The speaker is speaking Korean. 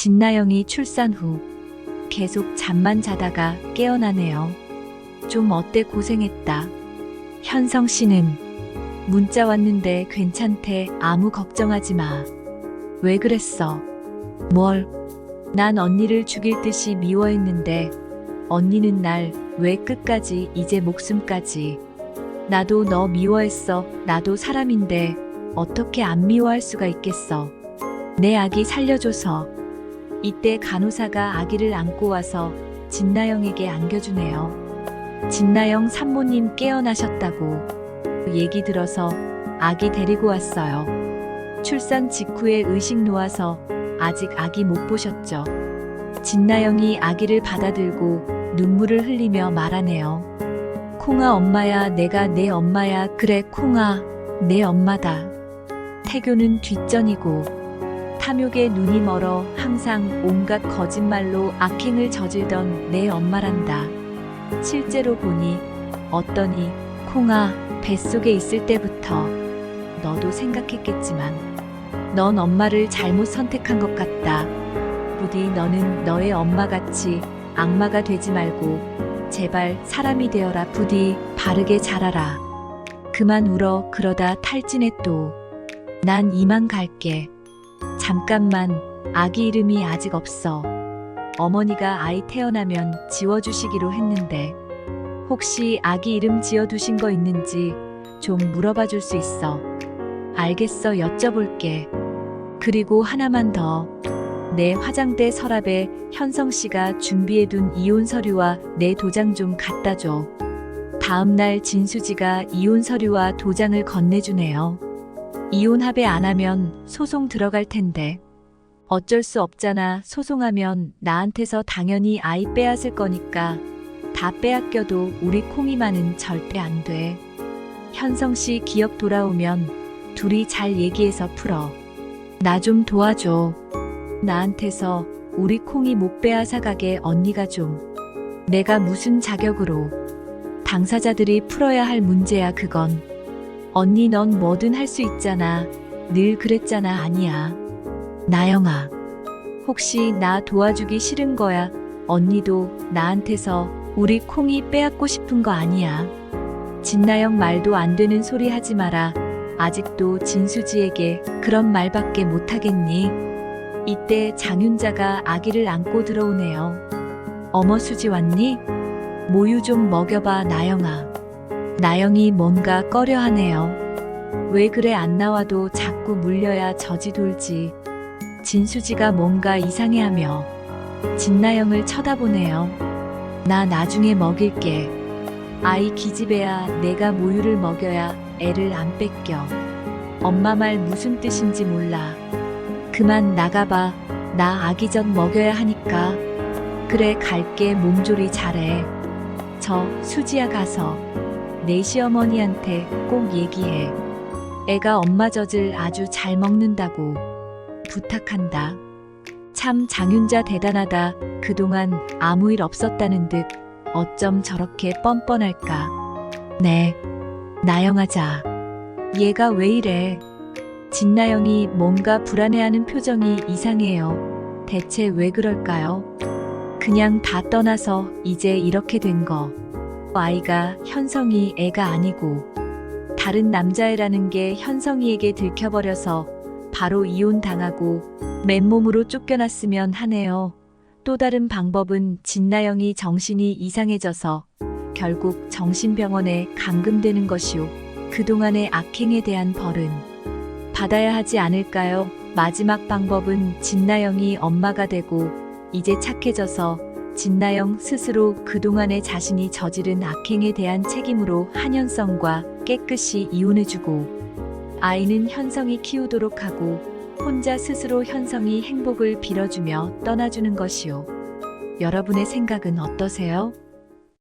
진나영이 출산 후 계속 잠만 자다가 깨어나네요. 좀 어때 고생했다. 현성 씨는 문자 왔는데 괜찮대. 아무 걱정하지 마. 왜 그랬어? 뭘? 난 언니를 죽일 듯이 미워했는데 언니는 날 왜 끝까지 이제 목숨까지 나도 너 미워했어. 나도 사람인데 어떻게 안 미워할 수가 있겠어. 내 아기 살려줘서 이때 간호사가 아기를 안고 와서 진나영에게 안겨주네요. 진나영 산모님 깨어나셨다고 얘기 들어서 아기 데리고 왔어요. 출산 직후에 의식 놓아서 아직 아기 못 보셨죠. 진나영이 아기를 받아들고 눈물을 흘리며 말하네요. 콩아 엄마야 내가 내 엄마야 그래 콩아 내 엄마다. 태교는 뒷전이고 탐욕에 눈이 멀어 항상 온갖 거짓말로 악행을 저질던 내 엄마란다. 실제로 보니 어떠니 콩아 뱃속에 있을 때부터 너도 생각했겠지만 넌 엄마를 잘못 선택한 것 같다. 부디 너는 너의 엄마같이 악마가 되지 말고 제발 사람이 되어라 부디 바르게 자라라. 그만 울어 그러다 탈진해 또. 난 이만 갈게. 잠깐만 아기 이름이 아직 없어. 어머니가 아이 태어나면 지워주시기로 했는데 혹시 아기 이름 지어두신 거 있는지 좀 물어봐 줄 수 있어. 알겠어 여쭤볼게. 그리고 하나만 더. 내 화장대 서랍에 현성 씨가 준비해둔 이혼 서류와 내 도장 좀 갖다 줘. 다음 날 진수지가 이혼 서류와 도장을 건네주네요. 이혼 합의 안 하면 소송 들어갈 텐데. 어쩔 수 없잖아. 소송하면 나한테서 당연히 아이 빼앗을 거니까 다 빼앗겨도 우리 콩이만은 절대 안 돼. 현성 씨 기억 돌아오면 둘이 잘 얘기해서 풀어. 나 좀 도와줘. 나한테서 우리 콩이 못 빼앗아 가게 언니가 좀. 내가 무슨 자격으로. 당사자들이 풀어야 할 문제야 그건. 언니 넌 뭐든 할 수 있잖아. 늘 그랬잖아 아니야. 나영아. 혹시 나 도와주기 싫은 거야? 언니도 나한테서 우리 콩이 빼앗고 싶은 거 아니야. 진나영 말도 안 되는 소리 하지 마라. 아직도 진수지에게 그런 말밖에 못하겠니? 이때 장윤자가 아기를 안고 들어오네요. 어머 수지 왔니? 모유 좀 먹여봐 나영아. 나영이 뭔가 꺼려하네요. 왜 그래 안 나와도 자꾸 물려야 저지 돌지. 진수지가 뭔가 이상해하며 진나영을 쳐다보네요. 나 나중에 먹일게. 아이 기집애야 내가 모유를 먹여야 애를 안 뺏겨. 엄마 말 무슨 뜻인지 몰라. 그만 나가봐. 나 아기 전 먹여야 하니까. 그래 갈게 몸조리 잘해. 저 수지야 가서 내 시어머니한테 꼭 얘기해. 애가 엄마 젖을 아주 잘 먹는다고 부탁한다. 참 장윤자 대단하다. 그동안 아무 일 없었다는 듯 어쩜 저렇게 뻔뻔할까. 네, 나영하자. 얘가 왜 이래? 진나영이 뭔가 불안해하는 표정이 이상해요. 대체 왜 그럴까요? 그냥 다 떠나서 이제 이렇게 된 거. 아이가 현성이 애가 아니고 다른 남자애라는 게 현성이에게 들켜버려서 바로 이혼 당하고 맨몸으로 쫓겨났으면 하네요. 또 다른 방법은 진나영이 정신이 이상해져서 결국 정신병원에 감금되는 것이오. 그동안의 악행에 대한 벌은 받아야 하지 않을까요? 마지막 방법은 진나영이 엄마가 되고 이제 착해져서 진나영 스스로 그동안의 자신이 저지른 악행에 대한 책임으로 한현성과 깨끗이 이혼해주고 아이는 현성이 키우도록 하고 혼자 스스로 현성이 행복을 빌어주며 떠나주는 것이오. 여러분의 생각은 어떠세요?